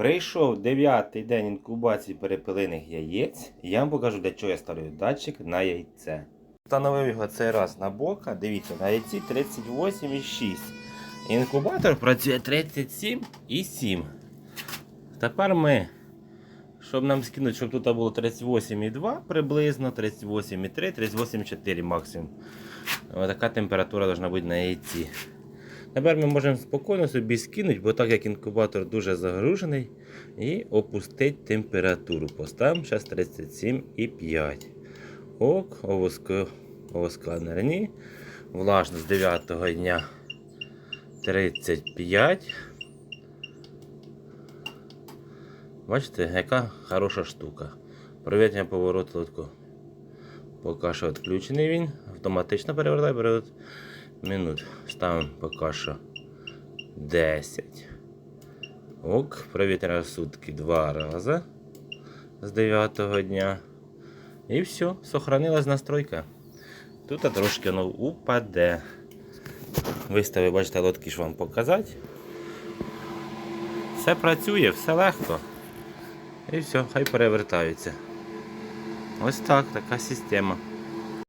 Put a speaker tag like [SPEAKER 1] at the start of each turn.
[SPEAKER 1] Прийшов 9-й день інкубації перепелиних яєць. Я вам покажу, для чого я ставлю датчик на яйце. Встановив його цей раз на бока. Дивіться, на яйці 38,6. Інкубатор працює 37,7. Тепер ми, щоб нам скинути, щоб тут було 38,2 приблизно, 38,3, 38,4 максимум. Ось така температура должна бути на яйці. Тепер ми можемо спокійно собі скинути, бо так як інкубатор дуже загружений, і опустити температуру. Поставимо зараз 37,5. Ок, овоско, овоска нерні. Влажність 9 дня 35. Бачите, яка хороша штука. Проведення повороту лотку. Поки що відключений він. Автоматично перевертає період минут. Ставимо поки що 10. Ок, провітря сутки два рази з 9 дня. І все, сохранилась настройка. Тут трошки воно упаде. Виставив, бачите, лотки ж вам показати. Все працює, все легко. І все, хай перевертаються. Ось так, така система.